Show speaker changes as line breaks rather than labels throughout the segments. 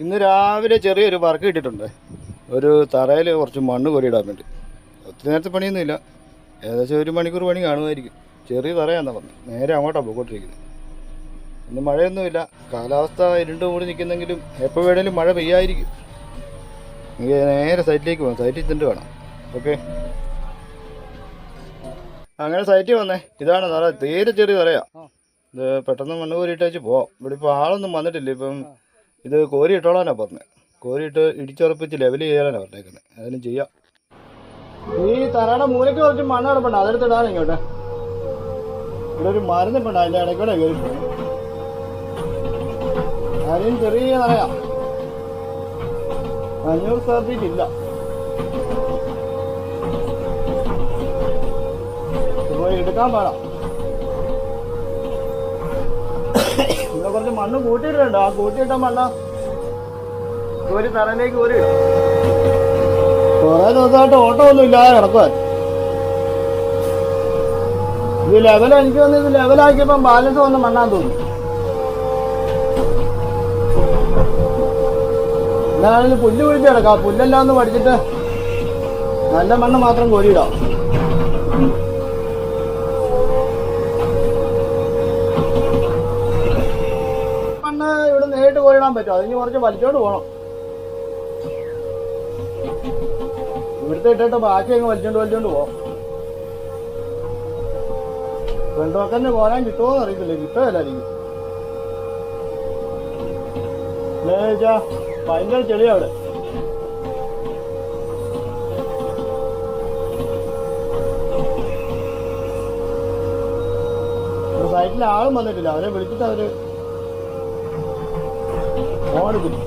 ഇന്ന് രാവിലെ ചെറിയൊരു വർക്ക് കിട്ടിയിട്ടുണ്ട്. ഒരു തറയിൽ കുറച്ച് മണ്ണ് കോരിയിടാൻ വേണ്ടി. ഒത്തിരി നേരത്തെ പണിയൊന്നുമില്ല. ഏകദേശം ഒരു മണിക്കൂർ പണി കാണുമായിരിക്കും. ചെറിയ തറയാണെന്നാണ് പറഞ്ഞത്. നേരെ അങ്ങോട്ടാണ് പോയിക്കൊണ്ടിരിക്കുന്നത്. ഇന്ന് മഴയൊന്നുമില്ല. കാലാവസ്ഥ ഇരുണ്ട് മൂടി നിൽക്കുന്നെങ്കിലും എപ്പോൾ വേണേലും മഴ പെയ്യായിരിക്കും. നേരെ സൈറ്റിലേക്ക് പോകാം. സൈറ്റിൽ ചെന്നിട്ട് വേണം ഓക്കെ. അങ്ങനെ സൈറ്റിൽ വന്നേ. ഇതാണ് തറ. തീരെ ചെറിയ തറയാ. ഇത് പെട്ടെന്ന് മണ്ണ് കോരിയിട്ട് വെച്ച് പോവാം. ഇവിടെ ഇപ്പോൾ ആളൊന്നും വന്നിട്ടില്ല. ഇപ്പം ഇത് കോരി ഇട്ടോളാനാ പറഞ്ഞത് കോരിയിട്ട് ഇടിച്ചുറപ്പിച്ച് ലെവൽ ചെയ്യാനാണ് പറഞ്ഞേക്കുന്നത് അതിനും ചെയ്യാം. ഈ തറയുടെ മൂലയ്ക്ക് കുറച്ച് മണ്ണ് കിടപ്പുണ്ട്. അതെടുത്ത് ഇടാൻ ഇങ്ങോട്ട്. ഇവിടെ ഒരു മരുന്നിപ്പുണ്ട് അതിന്റെ ഇടയ്ക്കൂടെ കയറി പോകും ചെറിയ തറയാ അഞ്ഞൂറ് സ്ക്വയർ ഫീറ്റ് ഇല്ല. പോയി എടുക്കാൻ പാടാം. കുറച്ച് മണ്ണ് കൂട്ടിയിട്ടുണ്ട്. ആ കൂട്ടിയിട്ട മണ്ണ ഒരു തറയിലേക്ക് ഒരു കുറെ ദിവസമായിട്ട് ഓട്ടം ഒന്നും ഇല്ലാതെ കിടക്കുവാൻ ഇത് ലെവൽ എനിക്ക് വന്ന് ഇത് ലെവലാക്കിയപ്പം ബാലൻസ് വന്ന് മണ്ണാൻ തോന്നി എന്നാലും പുല്ല് പിടിച്ച് കിടക്കാം. പുല്ലെല്ലാം ഒന്ന് പഠിച്ചിട്ട് നല്ല മണ്ണ് മാത്രം കോരിയിടാം. നേരിട്ട് കോരിടാൻ പറ്റും. അതിന് കുറച്ച് വലിച്ചോണ്ട് പോകണം ഇവിടുത്തെ ഇട്ടിട്ട് ബാക്കി അങ്ങ് വലിച്ചോണ്ട് വലിച്ചോണ്ട് പോവാം. വെണ്ടോക്കന്നെ പോരാൻ കിട്ടുമോ എന്ന് അറിയത്തില്ല കിട്ടുമല്ലായിരിക്കും ചോദിച്ചാ ഭയങ്കര ചെളി അവിടെ. സൈറ്റിൽ ആളും വന്നിട്ടില്ല. അവരെ വിളിച്ചിട്ട് അവർ ഓടിക്കില്ല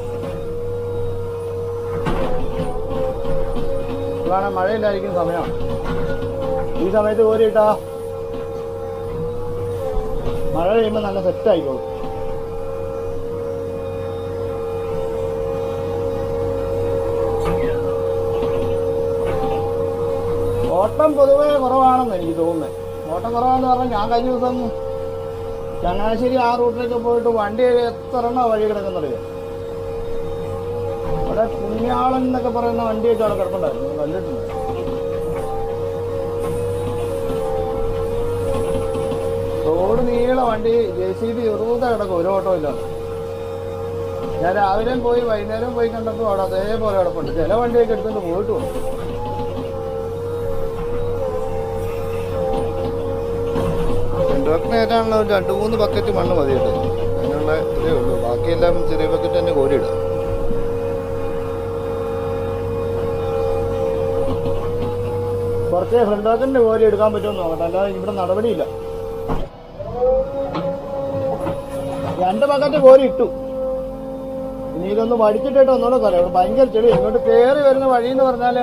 ഇതാണ് മഴയില്ലായിരിക്കുന്ന സമയമാണ് ഈ സമയത്ത് കോരിയിട്ടാ. മഴ കഴിയുമ്പോൾ നല്ല സെറ്റ് ആയിക്കോളും. ഓട്ടം പൊതുവേ കുറവാണെന്ന് എനിക്ക് തോന്നുന്നത് ഓട്ടം കുറവാണെന്ന് പറഞ്ഞാൽ ഞാൻ കഴിഞ്ഞ ദിവസം ചങ്ങനാശ്ശേരി ആ റൂട്ടിലേക്ക് പോയിട്ട് വണ്ടി എത്ര എണ്ണ വഴി കിടക്കുന്നറിയോ? അവിടെ പുണ്യാളൻ എന്നൊക്കെ പറയുന്ന വണ്ടിയൊക്കെ അവിടെ കിടപ്പുണ്ടായിരുന്നു. കണ്ടിട്ടുണ്ട്? റോഡ് നീള വണ്ടി ജെ സി ബി വെറുതെ കിടക്കും ഒരു ഓട്ടോ ഇല്ല ഞാൻ രാവിലെയും പോയി വൈകുന്നേരം പോയി കണ്ടപ്പോൾ അവിടെ അതേപോലെ കിടപ്പുണ്ട്. ചില വണ്ടിയൊക്കെ എടുത്തുകൊണ്ട് പോയിട്ട് ഡോക്ടറിനായിട്ടാണല്ലോ ഒരു രണ്ട് മൂന്ന് ബക്കറ്റ് മണ്ണ് മതി കേട്ടോ അതിനുള്ള ഇതേ ഉള്ളൂ. ബാക്കിയെല്ലാം ചെറിയ ബക്കറ്റ് തന്നെ കോരിയിടുക. കുറച്ച് ഫ്രണ്ട് ബക്കറ്റിന്റെ കോരി എടുക്കാൻ പറ്റുമെന്ന് നോക്കട്ടെ അല്ലാതെ ഇവിടെ നടപടിയില്ല. രണ്ട് ബക്കറ്റ് കോരി ഇട്ടു. ഇനി ഇതൊന്ന് വടിച്ചിട്ടിട്ട് ഒന്നുകൂടെ പറയാം ഇവിടെ ഭയങ്കര ചെളി. ഇങ്ങോട്ട് കയറി വരുന്ന വഴി എന്ന് പറഞ്ഞാൽ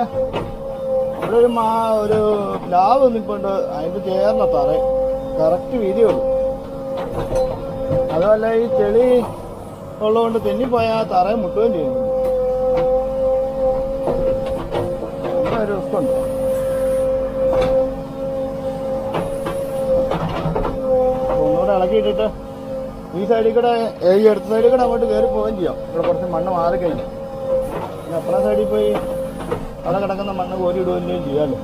ഇവിടെ ഒരു മാ ഒരു പ്ലാവ് നിൽപ്പുണ്ട് അതിന്റെ ചേർന്ന തറ. കറക്റ്റ് വീതിയുള്ളൂ അതുമല്ല ഈ ചെളി ഉള്ളതുകൊണ്ട് തെന്നിപ്പോയാൽ തറ മുട്ടുകയും ചെയ്യുന്നു. ഒരു റിസ്ക് അപ്പൊ ഈ സൈഡിൽ കൂടെ ഈ അടുത്ത സൈഡിൽ കൂടെ അങ്ങോട്ട് കയറി പോവുകയും ചെയ്യാം. ഇവിടെ കുറച്ച് മണ്ണ് മാറി കഴിഞ്ഞു. ഇനി അപ്പുറം സൈഡിൽ പോയി അവിടെ കിടക്കുന്ന മണ്ണ് കോരി ഇടുകയും ചെയ്യാമല്ലോ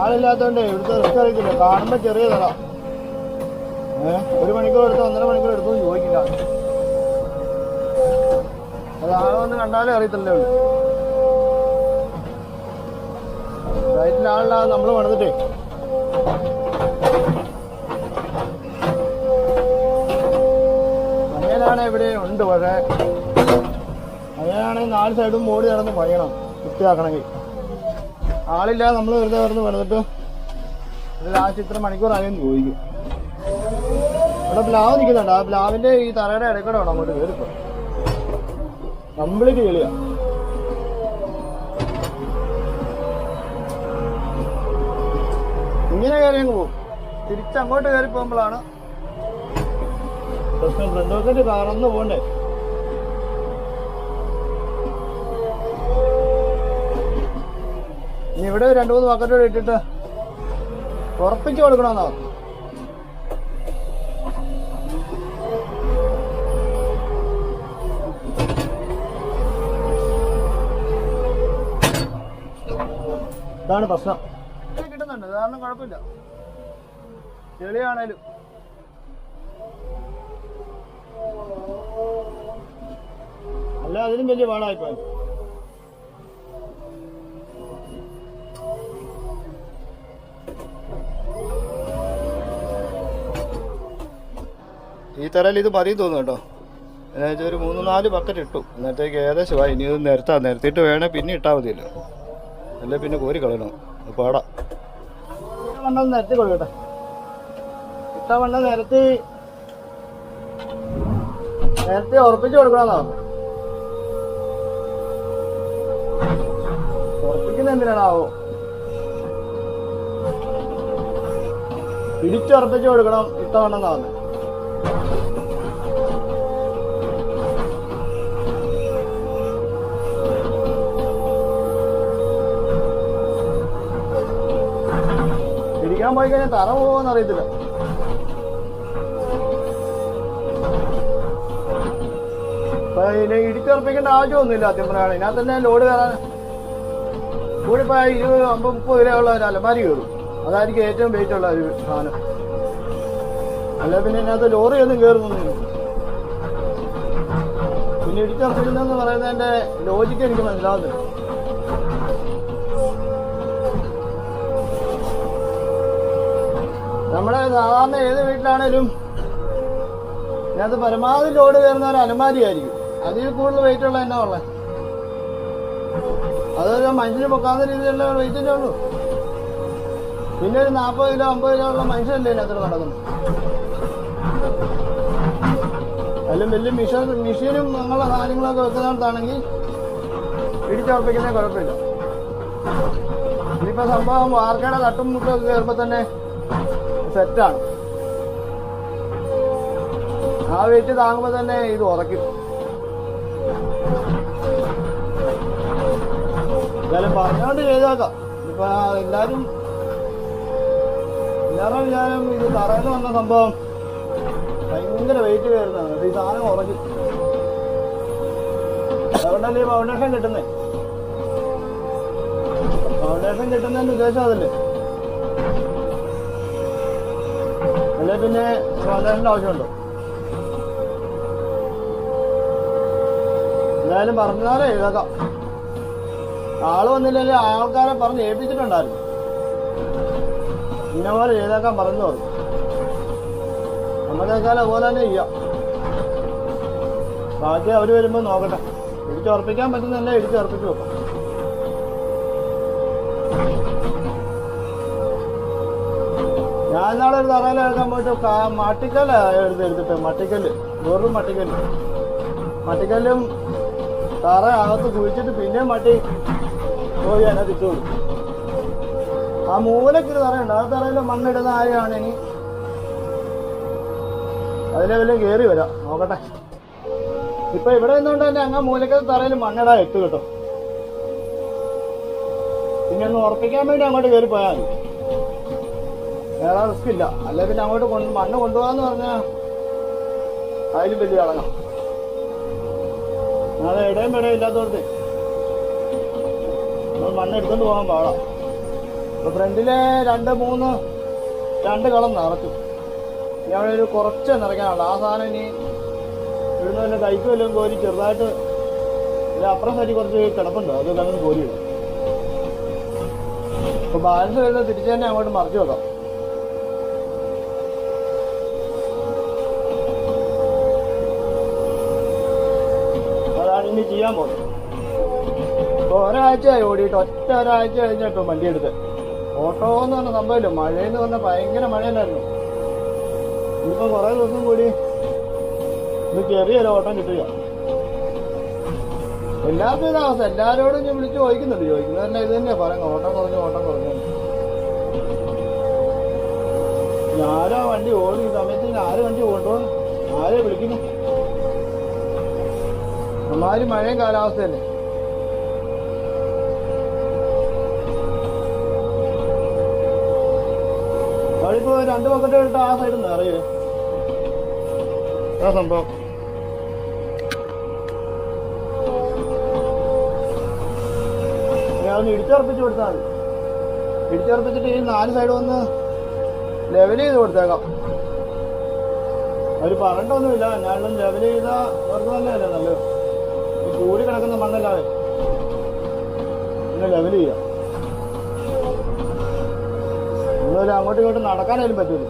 ആളില്ലാത്തതുകൊണ്ട് ഇവിടുത്തെ റിസ്ക് അറിയത്തില്ല. കാണുമ്പോ ചെറിയ തട. ഒരു മണിക്കൂർ എടുത്തോ ഒന്നര മണിക്കൂർ എടുത്തു ചോദിക്കില്ല അത് ആളൊന്ന് കണ്ടാലേ അറിയത്തില്ലേ ഉള്ളൂ സൈറ്റിൽ നമ്മൾ പണിതിട്ടേ അങ്ങനെയാണ് ഇവിടെ ഉണ്ട് പക്ഷേ അങ്ങനെയാണെങ്കിൽ നാല് സൈഡും മോടി നടന്ന് പണിയണം വൃത്തിയാക്കണമെങ്കിൽ. ആളില്ല നമ്മൾ വെറുതെ വെറുതെ പണിതിട്ട് ലാസ്റ്റ് ഇത്ര മണിക്കൂറായെന്ന് ചോദിക്കും. ഇവിടെ പ്ലാവ് നിൽക്കുന്നുണ്ട്. ആ പ്ലാവിന്റെ ഈ തറയുടെ ഇടയ്ക്കൂടെ വേണം അങ്ങോട്ട് കയറിപ്പോ കംപ്ലീറ്റ് ചെളിയാ ഇങ്ങനെ കയറി അങ്ങ് പോകും. തിരിച്ചങ്ങോട്ട് കയറി പോകുമ്പോഴാണ് പ്രശ്നം. പറന്ന് പോണ്ടേ ഇനി ഇവിടെ രണ്ടു മൂന്ന് ബക്കറ്റ് കൂടെ ഇട്ടിട്ട് ഉറപ്പിച്ചു കൊടുക്കണമെന്നാ? ഇതാണ് പ്രശ്നം. കാരണം കുഴപ്പമില്ല. ചെളിയാണേലും. അല്ല അതിനും വലിയ പാടായിപ്പോ ഈ തരയിൽ ഇത് മതി തോന്നും കേട്ടോ. എന്നുവെച്ചാൽ ഒരു മൂന്ന് നാല് ബക്കറ്റ് ഇട്ടു. ഇന്നത്തേക്ക് ഏകദേശമായി ഇനി ഇത് നിരത്താം നിരത്തിയിട്ട് വേണേൽ പിന്നെ ഇട്ടാൽ മതിയല്ലോ. അല്ലെ പിന്നെ കോരി കളയണം. പാടാ. വണ്ണം നിരത്തി കൊടുക്കട്ടെ. ഇട്ട വണ്ണം നിരത്തി നേരത്തെ ഉറപ്പിച്ച് കൊടുക്കണമെന്നാ. ഉറപ്പിക്കുന്ന എന്തിനാണാവോ? പിടിച്ചുറപ്പിച്ച് കൊടുക്കണം ഇട്ട പറഞ്ഞത് പിടിക്കാൻ പോയി കഴിഞ്ഞാൽ തറ പോകുമെന്ന് അറിയത്തില്ല. ഇടിച്ചുറപ്പിക്കേണ്ട ആവശ്യമൊന്നുമില്ല സത്യം പറയുകയാണ് ഇതിനകത്ത് തന്നെ ലോഡ് കയറാൻ കൂടിപ്പോ ഇരുപത് അമ്പത് മുപ്പത് കിലോ ഒരു അലമാരി കയറും. അതായിരിക്കും ഏറ്റവും വെയിറ്റ് ഉള്ള ഒരു സാധനം. അല്ല പിന്നെ ഇതിനകത്ത് ലോറി ഒന്നും കയറുന്നൊന്നുമില്ല. പിന്നെ ഇടിച്ചുറപ്പിക്കുന്നതെന്ന് പറയുന്നതിന്റെ ലോജിക്ക് എനിക്ക് മനസ്സിലാവുന്നില്ല. നമ്മുടെ സാധാരണ ഏത് വീട്ടിലാണേലും ഇതിനകത്ത് പരമാവധി ലോഡ് കയറുന്ന ഒരു അലമാരി ആയിരിക്കും അതിൽ കൂടുതൽ വെയിറ്റ് ഉള്ള എന്നാ ഉള്ളത് അതൊരു മനുഷ്യന് പൊക്കാത്ത രീതിയിലുള്ള വെയിറ്റല്ലേ ഉള്ളൂ. പിന്നെ ഒരു നാൽപ്പത് കിലോ അമ്പത് കിലോ ഉള്ള മനുഷ്യനല്ലേ ഇതിനകത്ത് നടക്കുന്നത്. അതിലും വലിയ മിഷൻ മെഷീനും അങ്ങനെയുള്ള സാധനങ്ങളൊക്കെ വെക്കുന്നിടത്താണെങ്കിൽ ഇടിച്ചുറപ്പിക്കുന്നതിന് കുഴപ്പമില്ല. ഇനിയിപ്പോ സംഭവം വാർക്കയുടെ തട്ടും മുട്ടും ഒക്കെ കയറുമ്പോൾ തന്നെ സെറ്റാണ്. ആ വെയിറ്റ് താങ്ങുമ്പോൾ തന്നെ ഇത് ഉറക്കും എന്തായാലും പറഞ്ഞോണ്ട് ചെയ്തേക്കാം. ഇപ്പൊ എല്ലാരും വേറെ വിചാരം ഇത് തറയിൽ വന്ന സംഭവം ഭയങ്കര വെയിറ്റ് വരുന്നതാണ്. ഈ സാധനം ഉറക്കും അതുകൊണ്ടല്ലേ ഈ ഫൗണ്ടേഷൻ കിട്ടുന്നേ? ഫൗണ്ടേഷൻ കിട്ടുന്നതിന്റെ ഉദ്ദേശം അതല്ലേ? അല്ലെ പിന്നെ ഫൗണ്ടേഷന്റെ ആവശ്യമുണ്ടോ? എന്തായാലും പറഞ്ഞാലേ എഴുതാക്കാം ആൾ വന്നില്ലെങ്കിൽ ആൾക്കാരെ പറഞ്ഞ് ഏൽപ്പിച്ചിട്ടുണ്ടായിരുന്നു. ഇന്ന പോലെ എഴുതാക്കാൻ പറഞ്ഞു പറഞ്ഞു. നമ്മളെക്കാലം അതുപോലെ തന്നെ ചെയ്യാം. ബാക്കി അവർ വരുമ്പോ നോക്കട്ടെ. ഇടിച്ചുറപ്പിക്കാൻ പറ്റുന്നല്ലേ ഇടിച്ചുറപ്പിച്ചു വെക്കാം. ഞാൻ നാളെ ഒരു തറയിൽ എഴുതാൻ പോയിട്ട് മട്ടിക്കല്ല എടുത്ത് എടുത്തിട്ട്. മട്ടിക്കല്ല് വെറും മട്ടിക്കല്ല്. മട്ടിക്കല്ലും തറ അകത്ത് കുഴിച്ചിട്ട് പിന്നെ മട്ടി പോയി അതിനകത്ത് ഇട്ടു ആ മൂലക്കൊരു തറയുണ്ട്. ആ തറയിൽ മണ്ണിടുന്ന ഇനി? അതിലെ വല്ലതും കയറി വരാം. നോക്കട്ടെ. ഇപ്പൊ ഇവിടെ നിന്നുകൊണ്ട് തന്നെ അങ്ങ് മൂലക്കത്തെ തറയിൽ മണ്ണിടാൻ എത്തു കേട്ടോ. പിന്നെ ഒന്ന് ഉറപ്പിക്കാൻ വേണ്ടി അങ്ങോട്ട് കയറി പോയാൽ മതി. വേറെ റിസ്ക് ഇല്ല അല്ലെ പിന്നെ അങ്ങോട്ട് കൊണ്ട് മണ്ണ് കൊണ്ടുപോകാന്ന് പറഞ്ഞാൽ അതിലും വലിയ അളങ്ങാം അത് ഇടയും ഇടയും ഇല്ലാത്തടത്ത് മണ്ണ് എടുത്തോണ്ട് പോകാൻ പാടാം. ഇപ്പൊ ഫ്രണ്ടിലെ രണ്ട് മൂന്ന് രണ്ട് കളം നിറച്ചു അവിടെ ഒരു കുറച്ച് നിറയ്ക്കാനുണ്ട് ആ സാധനം ഇനി ഇവിടുന്ന് വല്ല കൈക്ക് വല്ലതും കോരി ചെറുതായിട്ട് ഒരു അപ്പുറം സൈഡിൽ കുറച്ച് കിടപ്പുണ്ട്. അത് അങ്ങനെ കോരി ഇടും. അപ്പൊ ബാലൻസ് വരുന്നത് തിരിച്ചു തന്നെ അങ്ങോട്ട് മറിച്ചു വെക്കാം. ഇനി ചെയ്യാൻ പോകുന്നു ഒരാഴ്ചയായി ഓടിയിട്ട് ഒറ്റ ഒരാഴ്ച കഴിഞ്ഞാ വണ്ടി എടുത്ത്. ഓട്ടോ എന്ന് പറഞ്ഞ സംഭവമില്ല. മഴയെന്ന് പറഞ്ഞ ഭയങ്കര മഴയല്ലായിരുന്നു. ഇനിയിപ്പോ കുറെ ദിവസം കൂടി ഇത് ചെറിയൊരു ഓട്ടം കിട്ടുക. എല്ലാവർക്കും ഇതാ അവസ്ഥ. എല്ലാവരോടും ഞാൻ വിളിച്ച് ചോദിക്കുന്നുണ്ട്. ചോദിക്കുന്നത് തന്നെ ഇത് തന്നെയാ പറയുന്നത്. ഓട്ടം കുറഞ്ഞു ഓട്ടം കുറഞ്ഞു. ഞാനാ വണ്ടി ഓടി ഈ സമയത്ത് ആര് വണ്ടി ഓട്ടോ ആരെ വിളിക്കുന്നു? ഒന്നാമത് മഴയും കാലാവസ്ഥയല്ലേ? അവളിപ്പോ രണ്ട് പക്കത്തെ ഇട്ട് ആ സൈഡിൽ നിന്ന് അറിയേ ആ സംഭവം. ഒന്ന് ഇടിച്ചുറപ്പിച്ച് കൊടുത്താൽ മതി. ഇടിച്ചുറപ്പിച്ചിട്ട് ഈ നാല് സൈഡ് ഒന്ന് ലെവൽ ചെയ്ത് കൊടുത്തേക്കാം. അവർ പറഞ്ഞിട്ടൊന്നുമില്ല. ഞാനും ലെവൽ ചെയ്താൽ വെറുതെ തന്നെയല്ലേ നല്ലത്. കൂടി കിടക്കുന്ന മണ്ണല്ലാതെ. പിന്നെ ലെവൽ ചെയ്യാം. നിങ്ങളൊരു അങ്ങോട്ടും ഇങ്ങോട്ടും നടക്കാനായാലും പറ്റൂല.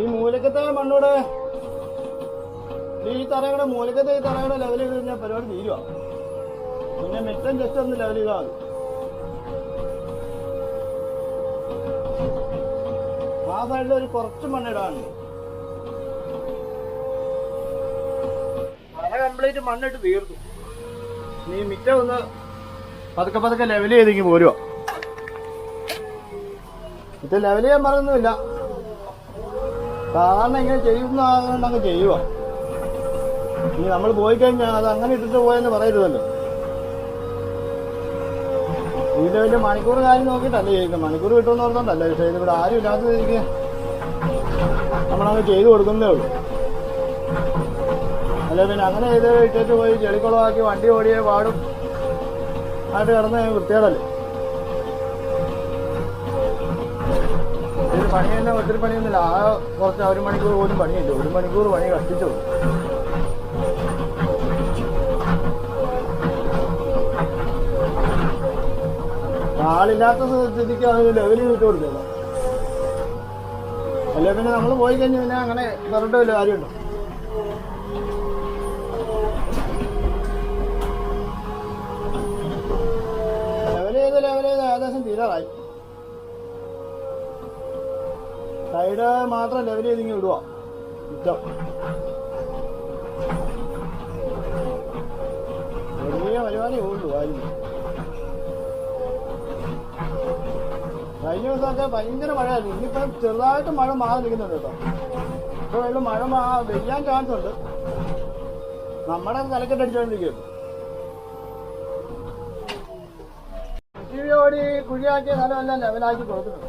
ഈ മൂലക്കത്തെ മണ്ണൂടെ ഈ തറയുടെ മൂലക്കത്തെ ഈ തറയുടെ ലെവൽ കഴിഞ്ഞാൽ പരിപാടി പിന്നെ മിറ്റം ജസ്റ്റ് ഒന്ന് ലെവൽ ചെയ്താൽ മതി. ആ ഒരു കുറച്ച് മണ്ണിടാനുണ്ട് കംപ്ലീറ്റ് മണ്ണിട്ട് തീർത്തു നീ മിറ്റം ഒന്ന് പതുക്കെ പതുക്കെ ലെവൽ ചെയ്തെങ്കിൽ പോരുവോ? മറ്റേ ലെവൽ ചെയ്യാൻ പറയുന്നില്ല സാധാരണ ഇങ്ങനെ ചെയ്യുന്ന അങ്ങ് ചെയ്യുക ഇനി നമ്മൾ പോയി കഴിഞ്ഞാൽ അത് അങ്ങനെ ഇട്ടിട്ട് പോയെന്ന് പറയരുതല്ലോ. ഇതിന്റെ വലിയ മണിക്കൂർ കാര്യം നോക്കിയിട്ടല്ലേ ചെയ്യുന്നത്. മണിക്കൂർ കിട്ടുമെന്ന് പറഞ്ഞോണ്ടല്ല പക്ഷേ ഇതിവിടെ ആരും ഇല്ലാത്തത് നമ്മളങ്ങ് ചെയ്തു കൊടുക്കുന്നേ ഉള്ളൂ. അല്ല പിന്നെ അങ്ങനെ ചെയ്ത് ഇട്ടിട്ട് പോയി ചെളിക്കുളമാക്കി വണ്ടി ഓടിയേ പാടും. ആയിട്ട് കിടന്ന് വൃത്തികേടല്ലേ? ഇതിന് പണി തന്നെ ഒത്തിരി പണിയൊന്നുമില്ല. ആ കുറച്ച് ഒരു മണിക്കൂർ പോലും പണിയില്ല. ഒരു മണിക്കൂർ പണി കഷ്ടിച്ചു ആളില്ലാത്ത സ്ഥിതിക്ക് അതിന് ലെവലിൽ വിട്ടു കൊടുക്കുക അല്ലെ പിന്നെ നമ്മൾ പോയി കഴിഞ്ഞാൽ പിന്നെ അങ്ങനെ പറഞ്ഞിട്ടില്ല കാര്യമുണ്ടോ? ഏകദേശം സൈഡ് മാത്രം ലെവൽ ചെയ്ത് ഇങ്ങനെ വിടുക യുദ്ധം. വലിയ പരിപാടി ഉള്ളൂ കാര്യം കഴിഞ്ഞ ദിവസമൊക്കെ ഭയങ്കര മഴയായിരുന്നു. ഇന്നിപ്പം ചെറുതായിട്ട് മഴ മാറി നിൽക്കുന്നുണ്ട് കേട്ടോ. ഇപ്പോൾ വെള്ളം മഴ പെയ്യാൻ ചാൻസ് ഉണ്ട്. നമ്മുടെ തലക്കെട്ട് അടിച്ചുകൊണ്ടിരിക്കുകയുള്ളൂ ടി വി ഓടി കുഴിയാക്കിയ സ്ഥലമെല്ലാം ലെവലാക്കി കൊടുക്കുന്നത്.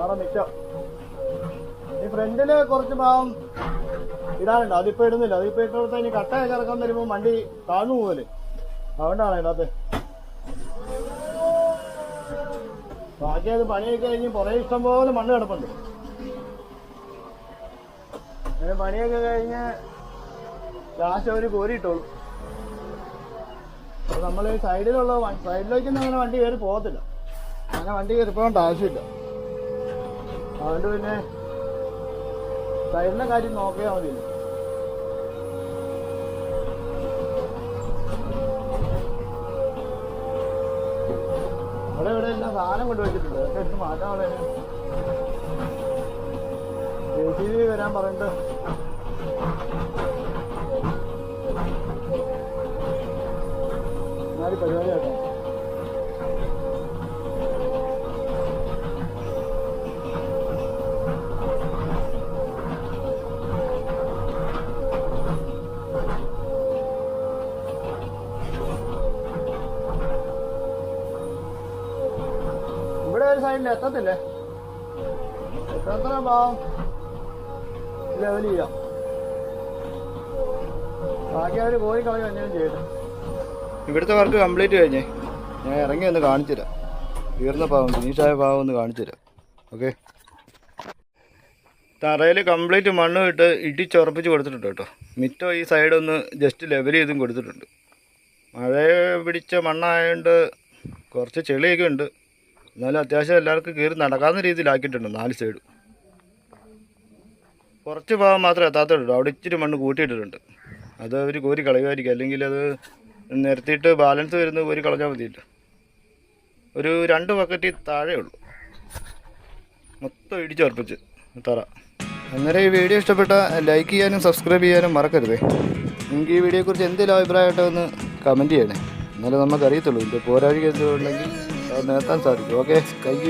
അവിടെ മിച്ചം ഈ ഫ്രണ്ടിൽ കുറച്ച് ഭാഗം ഇടാനുണ്ട്. അതിപ്പോ ഇടുന്നില്ല. അതിപ്പോ ഇട്ടോടത്ത് ഇനി കട്ടയൊക്കെ ഇറക്കാൻ വരുമ്പോൾ വണ്ടി താഴ്ന്നു പോകൽ അതുകൊണ്ടാണ് അതിനകത്ത് ബാക്കി അത് പണിയൊക്കെ കഴിഞ്ഞ് പുറകെ ഇഷ്ടംപോലെ മണ്ണ് കിടപ്പുണ്ട്. പണിയൊക്കെ കഴിഞ്ഞ് ലാസ്റ്റ് അവർ കോരിയിട്ടോളൂ അപ്പൊ നമ്മൾ സൈഡിലുള്ള സൈഡിലേക്കൊന്നും അങ്ങനെ വണ്ടി കയറി പോകത്തില്ല. അങ്ങനെ വണ്ടി കയറി പോകേണ്ട ആവശ്യമില്ല. അതുകൊണ്ട് പിന്നെ സൈഡിലെ കാര്യം നോക്കിയാൽ മതി. അവിടെ ഇവിടെ എല്ലാം സാധനം കൊണ്ടുവച്ചിട്ടുണ്ട്. അതൊക്കെ എടുത്ത് സി ബി വരാൻ പറഞ്ഞിട്ട് എന്നാലും പരിപാടി ഇവിടെ ഒരു സൈഡിൽ എത്തത്തില്ലേ? എത്ര ഭാവം ലെവൽ ചെയ്യാം? ബാക്കി അവർ പോയി കളയും എന്തെങ്കിലും ചെയ്യട്ടെ. ഇവിടുത്തെ വർക്ക് കംപ്ലീറ്റ് കഴിഞ്ഞേ. ഞാൻ ഇറങ്ങി ഒന്ന് കാണിച്ചു തരാം തീർന്ന ഭാഗം ഫിനിഷായ ഭാഗം ഒന്ന് കാണിച്ചു തരാം ഓക്കെ തറയിൽ കംപ്ലീറ്റ് മണ്ണ് ഇട്ട് ഇടിച്ചുറപ്പിച്ച് കൊടുത്തിട്ടുണ്ട് കേട്ടോ. മിറ്റോ ഈ സൈഡ് ഒന്ന് ജസ്റ്റ് ലെവൽ ചെയ്തും കൊടുത്തിട്ടുണ്ട്. മഴ പിടിച്ച മണ്ണായതുകൊണ്ട് കുറച്ച് ചെളിയൊക്കെ ഉണ്ട്. എന്നാലും അത്യാവശ്യം എല്ലാവർക്കും കയറി നടക്കാവുന്ന രീതിയിലാക്കിയിട്ടുണ്ട് നാല് സൈഡ് കുറച്ച് ഭാഗം മാത്രമേ എത്താത്തുള്ളൂ. അവിടെ ഇച്ചിരി മണ്ണ് കൂട്ടിയിട്ടിട്ടുണ്ട്. അത് അവർ കോരി കളയുമായിരിക്കും. അല്ലെങ്കിൽ അത് നിരത്തിയിട്ട് ബാലൻസ് വരുന്നത് ഒരു കളഞ്ഞാൽ മതിയില്ല. ഒരു രണ്ട് ബക്കറ്റിൽ താഴെ ഉള്ളൂ. മൊത്തം ഇടിച്ചുറപ്പിച്ച് തറ. അന്നേരം ഈ വീഡിയോ ഇഷ്ടപ്പെട്ട ലൈക്ക് ചെയ്യാനും സബ്സ്ക്രൈബ് ചെയ്യാനും മറക്കരുതേ. നിങ്ങൾക്ക് ഈ വീഡിയോയെക്കുറിച്ച് എന്തെങ്കിലും അഭിപ്രായമായിട്ടോ ഒന്ന് കമന്റ് ചെയ്യണേ. എന്നാലും നമുക്കറിയത്തുള്ളൂ. ഇതിന്റെ പോരാഴിക എന്തുണ്ടെങ്കിൽ അത് നികത്താൻ സാധിക്കും. Okay thank